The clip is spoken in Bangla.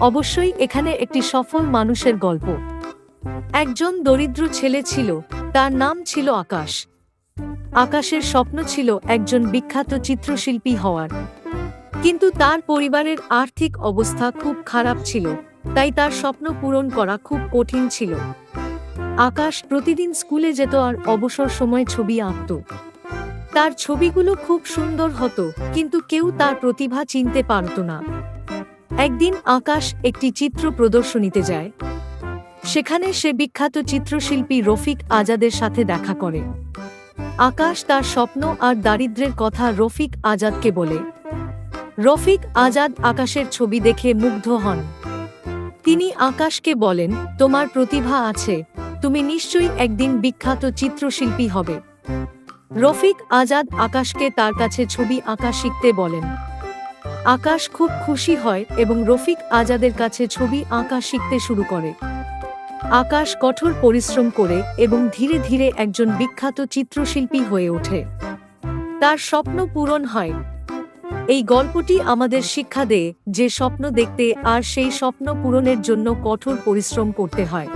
অবশ্যই এখানে একটি সফল মানুষের গল্প। একজন দরিদ্র ছেলে ছিল, তার নাম ছিল আকাশ। আকাশের স্বপ্ন ছিল একজন বিখ্যাত চিত্রশিল্পী হওয়ার। কিন্তু তার পরিবারের আর্থিক অবস্থা খুব খারাপ ছিল, তাই তার স্বপ্ন পূরণ করা খুব কঠিন ছিল। আকাশ প্রতিদিন স্কুলে যেত আর অবসর সময় ছবি আঁকত। তার ছবিগুলো খুব সুন্দর হতো, কিন্তু কেউ তার প্রতিভা চিনতে পারত না। একদিন আকাশ একটি চিত্র প্রদর্শনীতে যায়। সেখানে সে বিখ্যাত চিত্রশিল্পী রফিক আজাদের সাথে দেখা করে। আকাশ তার স্বপ্ন আর দারিদ্র্যের কথা রফিক আজাদকে বলে। রফিক আজাদ আকাশের ছবি দেখে মুগ্ধ হন। তিনি আকাশকে বলেন, তোমার প্রতিভা আছে, তুমি নিশ্চয়ই একদিন বিখ্যাত চিত্রশিল্পী হবে। রফিক আজাদ আকাশকে তার কাছে ছবি আঁকা শিখতে বলেন। আকাশ খুব খুশি হয় এবং রফিক আজাদের কাছে ছবি আঁকা শিখতে শুরু করে। আকাশ কঠোর পরিশ্রম করে এবং ধীরে ধীরে একজন বিখ্যাত চিত্রশিল্পী হয়ে ওঠে। তার স্বপ্ন পূরণ হয়। এই গল্পটি আমাদের শিক্ষা দেয় যে স্বপ্ন দেখতে আর সেই স্বপ্ন পূরণের জন্য কঠোর পরিশ্রম করতে হয়।